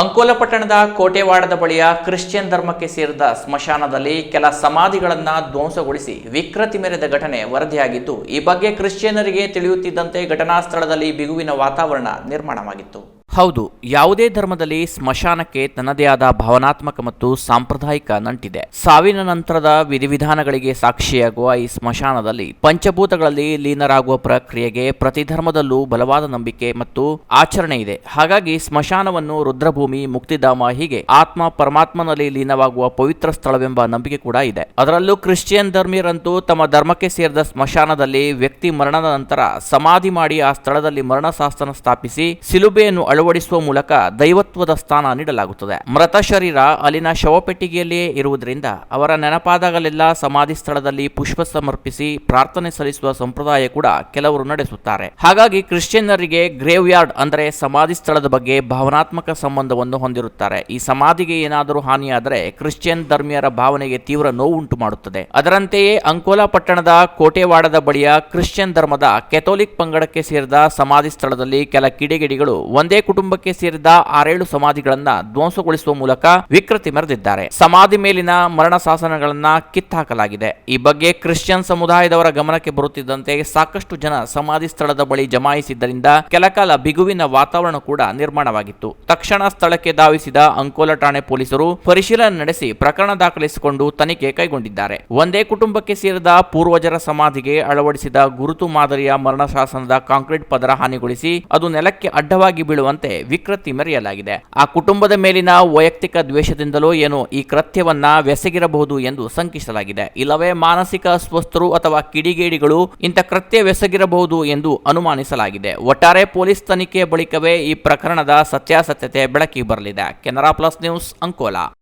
ಅಂಕೋಲ ಪಟ್ಟಣದ ಕೋಟೆವಾಡದ ಬಳಿಯ ಕ್ರಿಶ್ಚಿಯನ್ ಧರ್ಮಕ್ಕೆ ಸೇರಿದ ಸ್ಮಶಾನದಲ್ಲಿ ಕೆಲ ಸಮಾಧಿಗಳನ್ನು ಧ್ವಂಸಗೊಳಿಸಿ ವಿಕೃತಿ ಮೆರೆದ ಘಟನೆ ವರದಿಯಾಗಿದ್ದು, ಈ ಬಗ್ಗೆ ಕ್ರಿಶ್ಚಿಯನ್ನರಿಗೆ ತಿಳಿಯುತ್ತಿದ್ದಂತೆ ಘಟನಾ ಸ್ಥಳದಲ್ಲಿ ಬಿಗುವಿನ ವಾತಾವರಣ ನಿರ್ಮಾಣವಾಗಿತ್ತು. ಹೌದು, ಯಾವುದೇ ಧರ್ಮದಲ್ಲಿ ಸ್ಮಶಾನಕ್ಕೆ ತನ್ನದೇ ಆದ ಭಾವನಾತ್ಮಕ ಮತ್ತು ಸಾಂಪ್ರದಾಯಿಕ ನಂಟಿದೆ. ಸಾವಿನ ನಂತರದ ವಿಧಿವಿಧಾನಗಳಿಗೆ ಸಾಕ್ಷಿಯಾಗುವ ಈ ಸ್ಮಶಾನದಲ್ಲಿ ಪಂಚಭೂತಗಳಲ್ಲಿ ಲೀನರಾಗುವ ಪ್ರಕ್ರಿಯೆಗೆ ಪ್ರತಿ ಧರ್ಮದಲ್ಲೂ ಬಲವಾದ ನಂಬಿಕೆ ಮತ್ತು ಆಚರಣೆ ಇದೆ. ಹಾಗಾಗಿ ಸ್ಮಶಾನವನ್ನು ರುದ್ರಭೂಮಿ, ಮುಕ್ತಿಧಾಮ, ಹೀಗೆ ಆತ್ಮ ಪರಮಾತ್ಮನಲ್ಲಿ ಲೀನವಾಗುವ ಪವಿತ್ರ ಸ್ಥಳವೆಂಬ ನಂಬಿಕೆ ಕೂಡ ಇದೆ. ಅದರಲ್ಲೂ ಕ್ರಿಶ್ಚಿಯನ್ ಧರ್ಮೀಯರಂತೂ ತಮ್ಮ ಧರ್ಮಕ್ಕೆ ಸೇರಿದ ಸ್ಮಶಾನದಲ್ಲಿ ವ್ಯಕ್ತಿ ಮರಣದ ನಂತರ ಸಮಾಧಿ ಮಾಡಿ ಆ ಸ್ಥಳದಲ್ಲಿ ಮರಣ ಶಾಸನ ಸ್ಥಾಪಿಸಿ ಸಿಲುಬೆಯನ್ನು ಅಳವಡಿಸುವ ಮೂಲಕ ದೈವತ್ವದ ಸ್ಥಾನ ನೀಡಲಾಗುತ್ತದೆ. ಮೃತ ಶರೀರ ಅಲ್ಲಿನ ಶವಪೆಟ್ಟಿಗೆಯಲ್ಲಿಯೇ ಇರುವುದರಿಂದ ಅವರ ನೆನಪಾದಾಗಲೆಲ್ಲ ಸಮಾಧಿ ಸ್ಥಳದಲ್ಲಿ ಪುಷ್ಪ ಸಮರ್ಪಿಸಿ ಪ್ರಾರ್ಥನೆ ಸಲ್ಲಿಸುವ ಸಂಪ್ರದಾಯ ಕೂಡ ಕೆಲವರು ನಡೆಸುತ್ತಾರೆ. ಹಾಗಾಗಿ ಕ್ರಿಶ್ಚಿಯನ್ನರಿಗೆ ಗ್ರೇವ್ ಯಾರ್ಡ್ ಅಂದರೆ ಸಮಾಧಿ ಸ್ಥಳದ ಬಗ್ಗೆ ಭಾವನಾತ್ಮಕ ಸಂಬಂಧವನ್ನು ಹೊಂದಿರುತ್ತಾರೆ. ಈ ಸಮಾಧಿಗೆ ಏನಾದರೂ ಹಾನಿಯಾದರೆ ಕ್ರಿಶ್ಚಿಯನ್ ಧರ್ಮೀಯರ ಭಾವನೆಗೆ ತೀವ್ರ ನೋವುಂಟು ಮಾಡುತ್ತದೆ. ಅದರಂತೆಯೇ ಅಂಕೋಲಾ ಪಟ್ಟಣದ ಕೋಟೆವಾಡದ ಬಳಿಯ ಕ್ರಿಶ್ಚಿಯನ್ ಧರ್ಮದ ಕೆಥೋಲಿಕ್ ಪಂಗಡಕ್ಕೆ ಸೇರಿದ ಸಮಾಧಿ ಸ್ಥಳದಲ್ಲಿ ಕೆಲ ಕಿಡಿಗಿಡಿಗಳು ಒಂದೇ ಕುಟುಂಬಕ್ಕೆ ಸೇರಿದ ಆರೇಳು ಸಮಾಧಿಗಳನ್ನ ಧ್ವಂಸಗೊಳಿಸುವ ಮೂಲಕ ವಿಕೃತಿ ಮೆರೆದಿದ್ದಾರೆ. ಸಮಾಧಿ ಮೇಲಿನ ಮರಣ ಶಾಸನಗಳನ್ನ ಕಿತ್ತಾಕಲಾಗಿದೆ ಈ ಬಗ್ಗೆ ಕ್ರಿಶ್ಚಿಯನ್ ಸಮುದಾಯದವರ ಗಮನಕ್ಕೆ ಬರುತ್ತಿದ್ದಂತೆ ಸಾಕಷ್ಟು ಜನ ಸಮಾಧಿ ಸ್ಥಳದ ಬಳಿ ಜಮಾಯಿಸಿದ್ದರಿಂದ ಕೆಲಕಾಲ ಬಿಗುವಿನ ವಾತಾವರಣ ಕೂಡ ನಿರ್ಮಾಣವಾಗಿತ್ತು. ತಕ್ಷಣ ಸ್ಥಳಕ್ಕೆ ಧಾವಿಸಿದ ಅಂಕೋಲ ಠಾಣೆ ಪೊಲೀಸರು ಪರಿಶೀಲನೆ ನಡೆಸಿ ಪ್ರಕರಣ ದಾಖಲಿಸಿಕೊಂಡು ತನಿಖೆ ಕೈಗೊಂಡಿದ್ದಾರೆ. ಒಂದೇ ಕುಟುಂಬಕ್ಕೆ ಸೇರಿದ ಪೂರ್ವಜರ ಸಮಾಧಿಗೆ ಅಳವಡಿಸಿದ ಗುರುತು ಮಾದರಿಯ ಮರಣ ಶಾಸನದ ಕಾಂಕ್ರೀಟ್ ಪದರ ಹಾನಿಗೊಳಿಸಿ ಅದು ನೆಲಕ್ಕೆ ಅಡ್ಡವಾಗಿ ಬೀಳುವಂತೆ ವಿಕೃತಿ ಮೆರೆಯಲಾಗಿದೆ. ಆ ಕುಟುಂಬದ ಮೇಲಿನ ವೈಯಕ್ತಿಕ ದ್ವೇಷದಿಂದಲೋ ಏನೋ ಈ ಕೃತ್ಯವನ್ನ ವ್ಯಸಗಿರಬಹುದು ಎಂದು ಶಂಕಿಸಲಾಗಿದೆ. ಇಲ್ಲವೇ ಮಾನಸಿಕ ಅಸ್ವಸ್ಥರು ಅಥವಾ ಕಿಡಿಗೇಡಿಗಳು ಇಂಥ ಕೃತ್ಯವೆಸಗಿರಬಹುದು ಎಂದು ಅನುಮಾನಿಸಲಾಗಿದೆ. ಒಟ್ಟಾರೆ ಪೊಲೀಸ್ ತನಿಖೆ ಬಳಿಕವೇ ಈ ಪ್ರಕರಣದ ಸತ್ಯಾಸತ್ಯತೆ ಬೆಳಕಿಗೆ ಬರಲಿದೆ. Canara plus news Ankola.